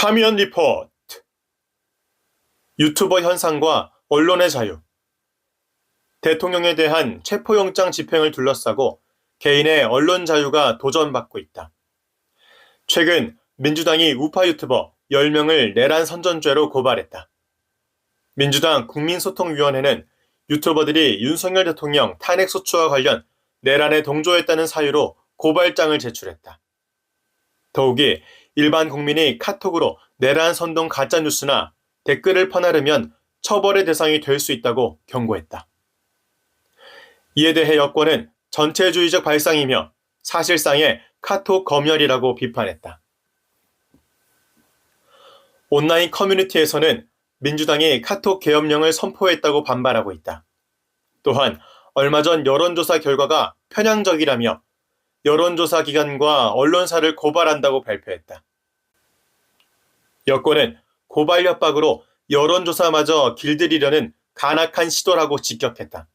참여연 리포트 유튜버 현상과 언론의 자유 대통령에 대한 체포영장 집행을 둘러싸고 개인의 언론 자유가 도전받고 있다. 최근 민주당이 우파 유튜버 10명을 내란 선전죄로 고발했다. 민주당 국민소통위원회는 유튜버들이 윤석열 대통령 탄핵소추와 관련 내란에 동조했다는 사유로 고발장을 제출했다. 더욱이 일반 국민이 카톡으로 내란 선동 가짜 뉴스나 댓글을 퍼나르면 처벌의 대상이 될 수 있다고 경고했다. 이에 대해 여권은 전체주의적 발상이며 사실상의 카톡 검열이라고 비판했다. 온라인 커뮤니티에서는 민주당이 카톡 계엄령을 선포했다고 반발하고 있다. 또한 얼마 전 여론조사 결과가 편향적이라며 여론조사 기관과 언론사를 고발한다고 발표했다. 여권은 고발 협박으로 여론조사마저 길들이려는 간악한 시도라고 직격했다.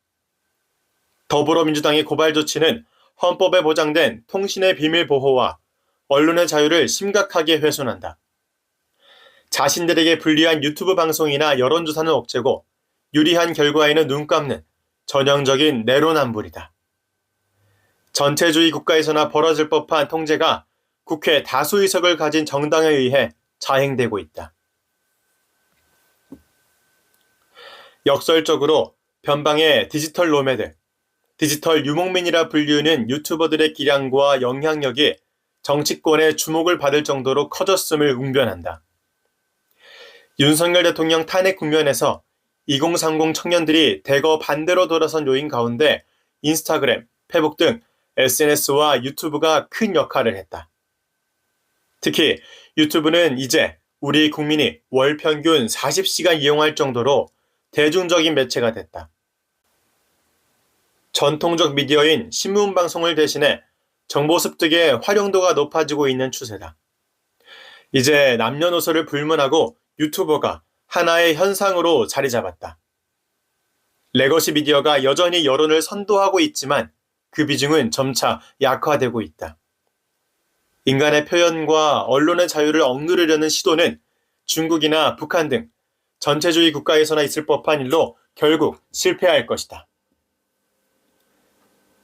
더불어민주당의 고발 조치는 헌법에 보장된 통신의 비밀 보호와 언론의 자유를 심각하게 훼손한다. 자신들에게 불리한 유튜브 방송이나 여론조사는 억제고 유리한 결과에는 눈 감는 전형적인 내로남불이다. 전체주의 국가에서나 벌어질 법한 통제가 국회 다수의석을 가진 정당에 의해 자행되고 있다. 역설적으로 변방의 디지털 노매들, 디지털 유목민이라 불리우는 유튜버들의 기량과 영향력이 정치권의 주목을 받을 정도로 커졌음을 웅변한다. 윤석열 대통령 탄핵 국면에서 2030 청년들이 대거 반대로 돌아선 요인 가운데 인스타그램, 페북 등 SNS와 유튜브가 큰 역할을 했다. 특히 유튜브는 이제 우리 국민이 월 평균 40시간 이용할 정도로 대중적인 매체가 됐다. 전통적 미디어인 신문 방송을 대신해 정보 습득의 활용도가 높아지고 있는 추세다. 이제 남녀노소를 불문하고 유튜버가 하나의 현상으로 자리 잡았다. 레거시 미디어가 여전히 여론을 선도하고 있지만 그 비중은 점차 약화되고 있다. 인간의 표현과 언론의 자유를 억누르려는 시도는 중국이나 북한 등 전체주의 국가에서나 있을 법한 일로 결국 실패할 것이다.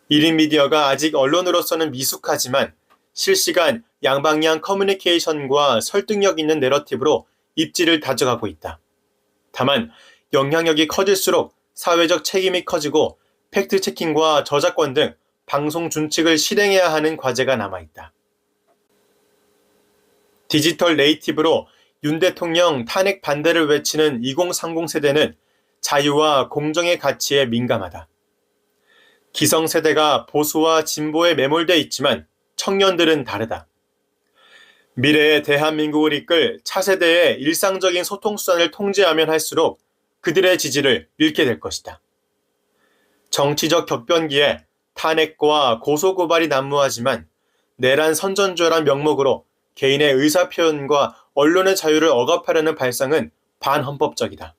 1인 미디어가 아직 언론으로서는 미숙하지만 실시간 양방향 커뮤니케이션과 설득력 있는 내러티브로 입지를 다져가고 있다. 다만 영향력이 커질수록 사회적 책임이 커지고 팩트 체킹과 저작권 등 방송 준칙을 실행해야 하는 과제가 남아있다. 디지털 네이티브로 윤 대통령 탄핵 반대를 외치는 2030 세대는 자유와 공정의 가치에 민감하다. 기성 세대가 보수와 진보에 매몰돼 있지만 청년들은 다르다. 미래의 대한민국을 이끌 차세대의 일상적인 소통수단을 통제하면 할수록 그들의 지지를 잃게 될 것이다. 정치적 격변기에 탄핵과 고소고발이 난무하지만 내란 선전죄란 명목으로 개인의 의사표현과 언론의 자유를 억압하려는 발상은 반헌법적이다.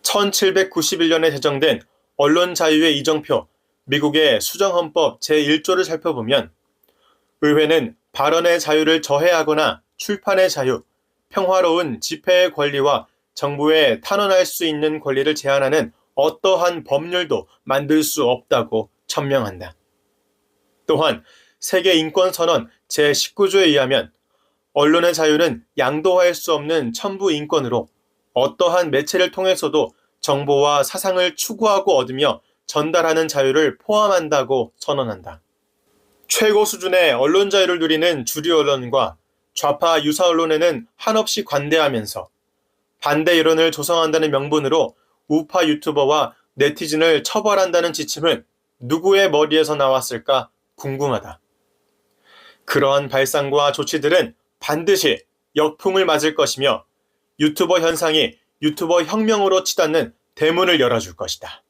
1791년에 제정된 언론 자유의 이정표 미국의 수정헌법 제1조를 살펴보면 의회는 발언의 자유를 저해하거나 출판의 자유, 평화로운 집회의 권리와 정부에 탄원할 수 있는 권리를 제한하는 어떠한 법률도 만들 수 없다고 천명한다. 또한 세계인권선언 제19조에 의하면 언론의 자유는 양도할 수 없는 천부 인권으로 어떠한 매체를 통해서도 정보와 사상을 추구하고 얻으며 전달하는 자유를 포함한다고 선언한다. 최고 수준의 언론 자유를 누리는 주류 언론과 좌파 유사 언론에는 한없이 관대하면서 반대 여론을 조성한다는 명분으로 우파 유튜버와 네티즌을 처벌한다는 지침은 누구의 머리에서 나왔을까 궁금하다. 그러한 발상과 조치들은 반드시 역풍을 맞을 것이며 유튜버 현상이 유튜버 혁명으로 치닫는 대문을 열어줄 것이다.